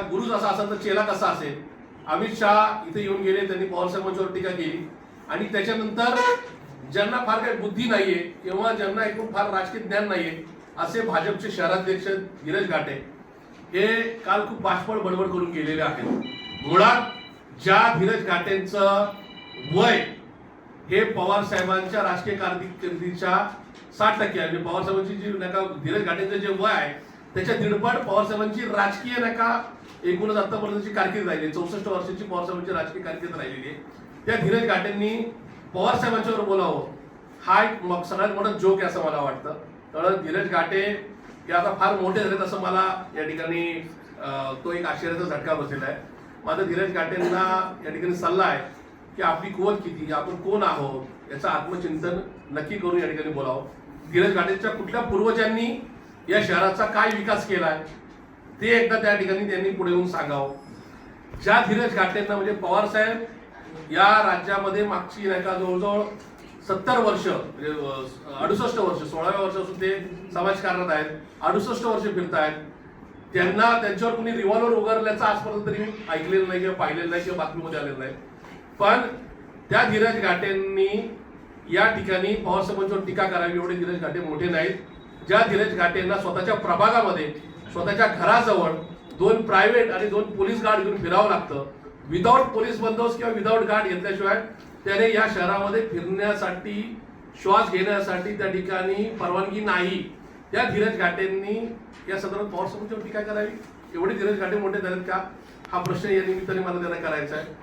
गुरुच असा असेल तर चेला कसा असेल? अमित शहा इथे येऊन गेले त्यांनी पवार साहेबांच्यावर टीका केली. आणि त्याच्यानंतर ज्यांना फार काही बुद्धी नाहीये किंवा ज्यांना एकूण फार राजकीय ज्ञान नाहीये असे भाजपचे शहराध्यक्ष धीरज घाटे हे काल खूप बाष्पळ बडबड करून गेलेले आहेत. मुळात ज्या धीरज घाटेंचं वय हे पवार साहेबांच्या राजकीय कारकिर्दीच्या साठ टक्के आहे. म्हणजे पवार साहेबांची जी नका धीरज घाटेंचं जे वय आहे त्याच्या दीडपट पवार साहेबांची राजकीय नाही का एकूणच आतापर्यंतची कारकीर्द राहिली. चौसष्ट वर्षाची पवार साहेबांची राजकीय कारकीर्द राहिलेली आहे. त्या धीरज घाटेंनी पवार साहेबांच्यावर बोलावं. हा एक मग सगळ्यात मोठा जोक आहे असं मला वाटतं. तर धीरज घाटे हे आता फार मोठे झालेत असं मला या ठिकाणी तो एक आश्चर्याचा झटका बसलेला आहे. माझा धीरज घाटेंना या ठिकाणी सल्ला आहे की आपली कुवत किती आपण कोण आहोत याचं आत्मचिंतन नक्की करून या ठिकाणी बोलावं. धीरज घाटेच्या कुठल्या पूर्वजांनी या शहराचा काय विकास केलाय ते एकदा त्या ठिकाणी त्यांनी पुढे येऊन सांगावं. ज्या धीरज घाटेंना म्हणजे पवार साहेब या राज्यामध्ये मागची नाही का जवळजवळ सत्तर वर्ष म्हणजे अडुसष्ट वर्ष सोळाव्या वर्षापासून ते समाजकारणात आहेत अडुसष्ट वर्ष फिरतायत. त्यांना त्यांच्यावर कुणी रिव्हॉल्वर उगारल्याचं आजपर्यंत तरी मी ऐकलेलं नाही किंवा पाहिलेलं नाही किंवा बातमीमध्ये आलेलं नाही. पण त्या धीरज घाटेंनी या ठिकाणी पवार साहेबांच्यावर टीका करावी एवढे धीरज घाटे मोठे नाहीत. ज्या धीरज घाटेंना स्वतःच्या प्रभागामध्ये स्वतःच्या घराजवळ दोन प्रायव्हेट आणि दोन पोलीस गार्ड घेऊन फिरावं लागतं. विदाऊट पोलीस बंदोबस्त किंवा विदाऊट गार्ड घेतल्याशिवाय त्याने या शहरामध्ये फिरण्यासाठी श्वास घेण्यासाठी त्या ठिकाणी परवानगी नाही. त्या धीरज घाटेंनी या संदर्भात पवार साहेबांच्यावर काय करावी? एवढे धीरज घाटे मोठे झालेत का? हा प्रश्न या निमित्ताने मला त्यांना करायचा आहे.